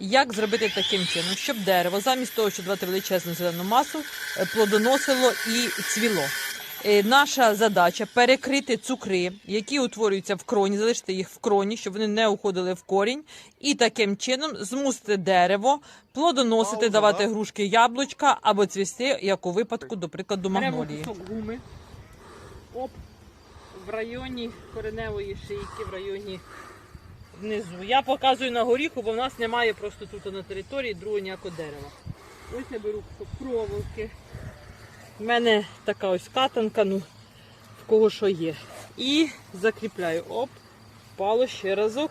Як зробити таким чином, щоб дерево, замість того, щоб давати величезну зелену масу, е, плодоносило і цвіло? Е, Наша задача перекрити цукри, які утворюються в кроні, залишити їх в кроні, щоб вони не уходили в корінь, і таким чином змусити дерево плодоносити, давати грушки яблучка або цвісти, як у випадку, до прикладу, магнолії. кусок гуми. Оп. В районі кореневої шийки, в районі внизу. Я показую на горіху, бо в нас немає просто тут на території другого ніякого дерева. Ось я беру проволоки. У мене така ось катанка, ну, в кого що є. І закріпляю. Оп, впало ще разок.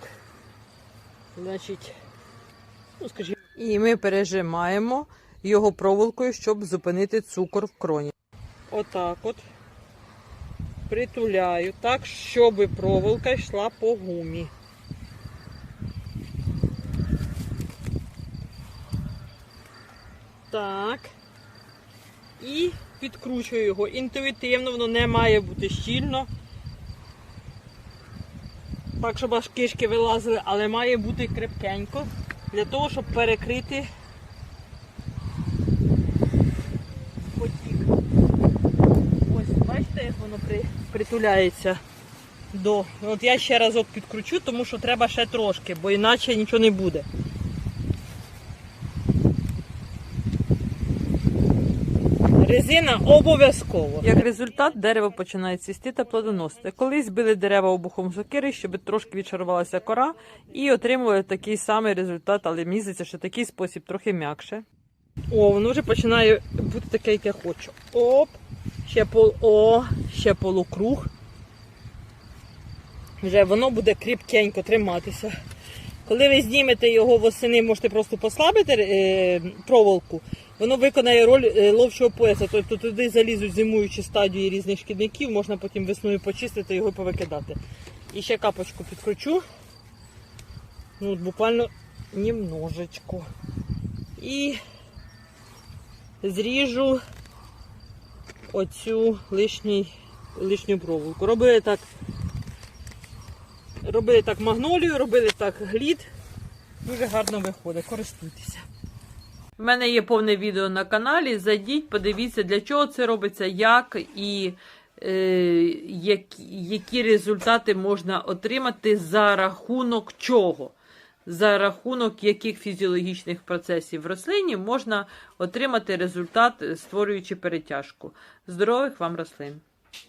Значить, ну скажімо. І ми пережимаємо його проволокою, щоб зупинити цукор в кроні. Отак от. Притуляю так, щоб проволока йшла по гумі. Так. І підкручую його. Інтуїтивно, воно не має бути щільно. Так, щоб аж кишки вилазили, але має бути крепкенько. Для того, щоб перекрити потік. Ось, бачите, як воно при, притуляється до. От я ще разок підкручу, тому що треба ще трошки, бо іначе нічого не буде. Резина обов'язково. Як результат, дерево починає цвісти та плодоносити. Колись били дерева обухом сокири, щоб трошки відшарувалася кора, і отримували такий самий результат, але мені здається, що такий спосіб трохи м'якше. О, воно вже починає бути таке, як я хочу. Оп, ще пол, о, ще полукруг. Вже воно буде кріпкенько триматися. Коли ви знімете його восени, можете просто послабити е, проволоку, воно виконає роль е, ловчого пояса. Тобто туди залізуть зимуючі стадії різних шкідників, можна потім весною почистити його і повикидати. І ще капочку підкручу. Ну, буквально немножечко. І зріжу оцю лишній, лишню проволоку. Робили так, робили так магнолію, робили так глід. Дуже гарно виходить, користуйтеся. У мене є повне відео на каналі. Зайдіть, подивіться, для чого це робиться, як і е, які, які результати можна отримати за рахунок чого. За рахунок яких фізіологічних процесів в рослині можна отримати результат, створюючи перетяжку. Здорових вам рослин!